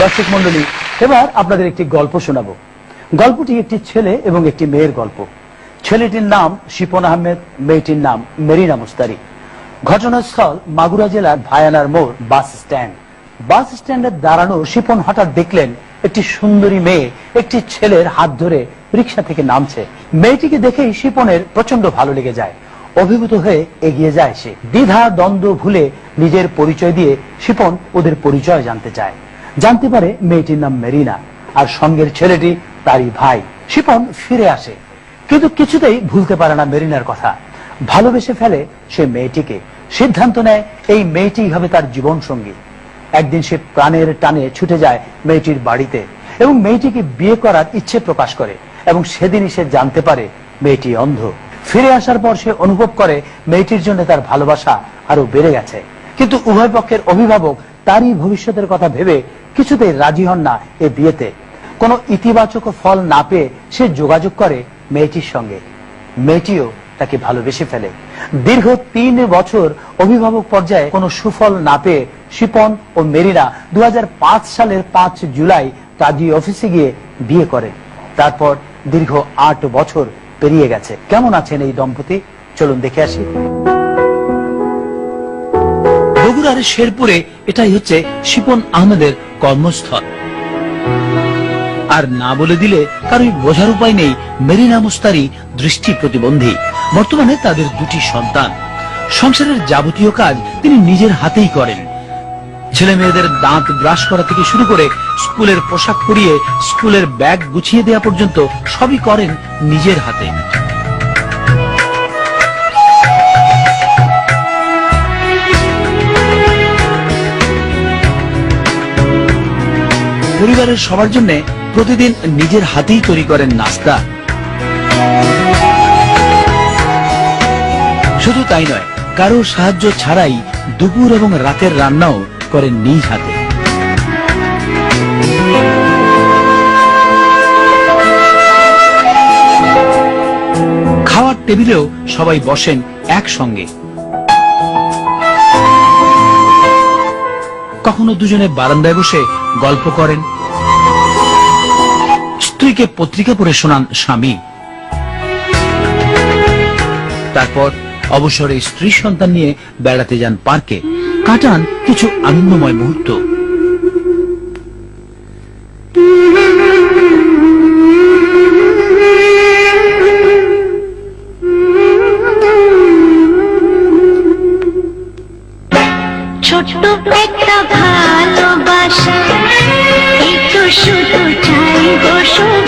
দর্শক মন্ডলী এবার আপনাদের একটি গল্প শোনাবো। গল্পটি একটি ছেলে এবং একটি মেয়ের গল্প। ছেলেটির নাম শিপন আহমেদ, মেয়েটির নাম মেরিনা মুস্তারি। ঘটনাস্থল মাগুরা জেলার ভায়ানার মোড় বাস স্ট্যান্ড। বাস স্ট্যান্ডে দাঁড়ানো শিপন হঠাৎ দেখলেন একটি সুন্দরী মেয়ে একটি ছেলের হাত ধরে রিক্সা থেকে নামছে। মেয়েটিকে দেখেই শিপনের প্রচণ্ড ভালো লেগে যায়। অভিভূত হয়ে এগিয়ে যায় সে। দ্বিধা, দ্বন্দ্ব ভুলে নিজের পরিচয় দিয়ে শিপন ওদের পরিচয় জানতে চায়। জানতে পারে মেয়েটির নাম মেরিনা, আর সঙ্গের ছেলেটি তারই ভাই। শিপন ফিরে আসে, কিন্তু কিছুতেই ভুলতে পারে না মেরিনার কথা। ভালোবেসে ফেলে সে মেয়েটিকে। সিদ্ধান্ত নেয় এই মেয়েটি হবে তার জীবন সঙ্গী একদিন সে প্রাণের টানে ছুটে যায় মেয়েটির বাড়িতে এবং মেয়েটিকে বিয়ে করার ইচ্ছে প্রকাশ করে এবং সেদিনই সে জানতে পারে মেয়েটি অন্ধ। ফিরে আসার পর সে অনুভব করে মেয়েটির জন্য তার ভালোবাসা আরও বেড়ে গেছে। কিন্তু উভয় পক্ষের অভিভাবক তারই ভবিষ্যতের কথা ভেবে কিছুতেই রাজি হন না এ বিয়েতে। কোনো ইতিবাচক ফল না পেয়ে সে যোগাযোগ করে মেয়েটির সঙ্গে। মেয়েটিও তাকে ভালোবেসে ফেলে। দীর্ঘ তিন বছর অভিভাবক পর্যায়ে কোনো সুফল না পেয়ে শিপন ও মেরিনা দু হাজার পাঁচ সালের পাঁচ জুলাই কাজী অফিসে গিয়ে বিয়ে করে। তারপর দীর্ঘ আট বছর পেরিয়ে গেছে। কেমন আছেন এই দম্পতি? চলুন দেখে আসি। বগুড়ার শেরপুরে এটাই হচ্ছে শিপন আহমেদের কর্মস্থল। আর না বলে দিলে কারোই বোঝার উপায় নেই মেরিনা মুস্তারি দৃষ্টি প্রতিবন্ধী। বর্তমানে তাদের দুটি সন্তান। সংসারের যাবতীয় কাজ তিনি নিজের হাতেই করেন। ছেলে মেয়েদের দাঁত ব্রাশ করা থেকে শুরু করে স্কুলের পোশাক পরিয়ে স্কুলের ব্যাগ গুছিয়ে দেওয়া পর্যন্ত সবই করেন নিজের হাতে। পরিবারের সবার জন্য প্রতিদিন নিজের হাতেই তৈরি করেন নাস্তা। শুধু তাই নয়, কারও সাহায্য ছাড়াই দুপুর এবং রাতের রান্নাও করেন নিজ হাতে। খাওয়ার টেবিলেও সবাই বসেন একসঙ্গে। কখনো দুজনে বারান্দায় বসে গল্প করেন স্ত্রীকে পত্রিকা পড়ে শোনান স্বামী। তারপর অবসরে স্ত্রী সন্তান নিয়ে বেড়াতে যান পার্কে। কাটান কিছু আনন্দময় মুহূর্ত। ছোট্ট একটা ভালোবাসা একটু শুধু চাই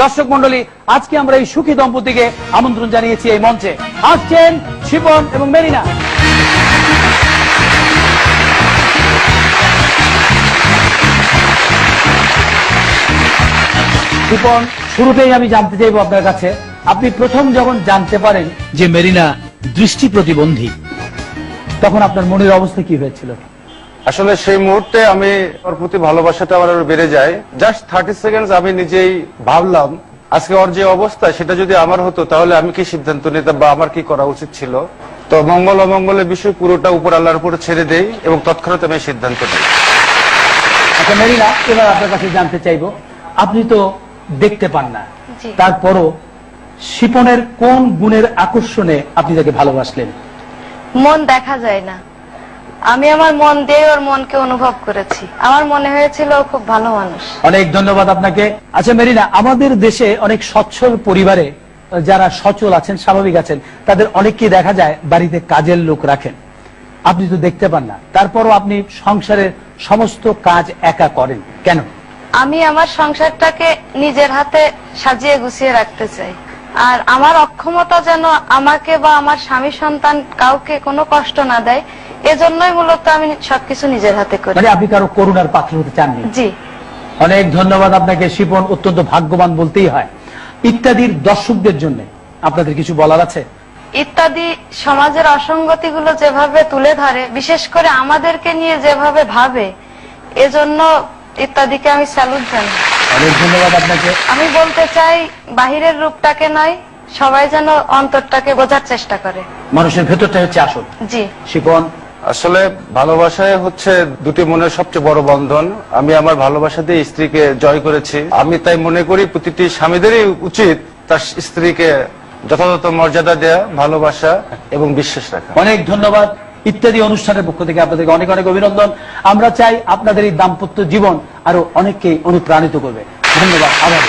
দর্শক মন্ডলী, আজকে আমরা এই সুখী দম্পতিকে আমন্ত্রণ জানিয়েছি এই মঞ্চে। আসছেন শিপন এবং মেরিনা। শিপন শুরুতেই আমি জানতে চাইব আপনার কাছে, আপনি প্রথম যখন জানতে পারেন যে মেরিনা দৃষ্টি প্রতিবন্ধী, তখন আপনার মনের অবস্থা কি হয়েছিল? আসলে সেই মুহূর্তে আমি ওর প্রতি ভালোবাসাটা আমার আরও বেড়ে যায়। জাস্ট থার্টি সেকেন্ড আমি নিজেই ভাবলাম আজকে ওর যে অবস্থা সেটা যদি আমার হতো তাহলে আমি কি সিদ্ধান্ত নিতাম বা আমার কি করা উচিত ছিল? তো মঙ্গল অমঙ্গলের বিষয় পুরোটা উপর আল্লাহর উপরে ছেড়ে দেই এবং তৎক্ষণাৎ আমি সিদ্ধান্ত নিই। আচ্ছা মেরিনা এবার আপনার কাছে জানতে চাইব। আপনি তো দেখতে পান না। তারপরও শিপনের কোন গুণের আকর্ষণে আপনি তাকে ভালোবাসলেন? মন দেখা যায় না। আমি আমার মন দিয়ে ওর মনকে অনুভব করেছি। আমার মনে হয়েছিল ও খুব ভালো মানুষ। অনেক ধন্যবাদ আপনাকে। আচ্ছা মেরিনা আমাদের দেশে অনেক সচ্ছল পরিবারে যারা সচল আছেন স্বাভাবিক আছেন তাদের অনেককেই দেখা যায় বাড়িতে কাজের লোক রাখেন। আপনি তো দেখতে পান না। তারপরও আপনি সংসারের সমস্ত কাজ একা করেন। কেন? আমি আমার সংসারটাকে নিজের হাতে সাজিয়ে গুছিয়ে রাখতে চাই। আর আমার অক্ষমতা যেন আমাকে বা আমার স্বামী সন্তান কাউকে কোনো কষ্ট না দেয় এজন্যই মূলত আমি সবকিছু নিজের হাতে করি। মানে আপনি কারও করুণার পাত্র হতে চাননি? জি। অনেক ধন্যবাদ আপনাকে শিপন অত্যন্ত ভাগ্যবান বলতেই হয়। ইত্যাদির দর্শকদের জন্য আপনাদের কিছু বলার আছে? ইত্যাদি সমাজের অসঙ্গতিগুলো যেভাবে তুলে ধরে বিশেষ করে আমাদেরকে নিয়ে যেভাবে ভাবে এজন্য ইত্যাদিকে আমি স্যালুট জানাই। অনেক ধন্যবাদ আপনাকে। আমি বলতে চাই বাহিরের রূপটাকে নয় সবাই যেন অন্তরটাকে বোঝার চেষ্টা করে। মানুষের ভেতরটা হচ্ছে আসল। জি। শিপন আসলে ভালোবাসায় হচ্ছে দুটি মনের সবচেয়ে বড় বন্ধন। আমি আমার ভালোবাসা দিয়ে স্ত্রীকে জয় করেছি। আমি তাই মনে করি প্রতিটি স্বামীদেরই উচিত তার স্ত্রীকে যথাযথ মর্যাদা দেয়া, ভালোবাসা এবং বিশ্বাস রাখা। অনেক ধন্যবাদ। ইত্যাদি অনুষ্ঠানের পক্ষ থেকে আপনাদেরকে অনেক অনেক অভিনন্দন। আমরা চাই আপনাদের এই দাম্পত্য জীবন আরও অনেককেই অনুপ্রাণিত করবে। ধন্যবাদ আবার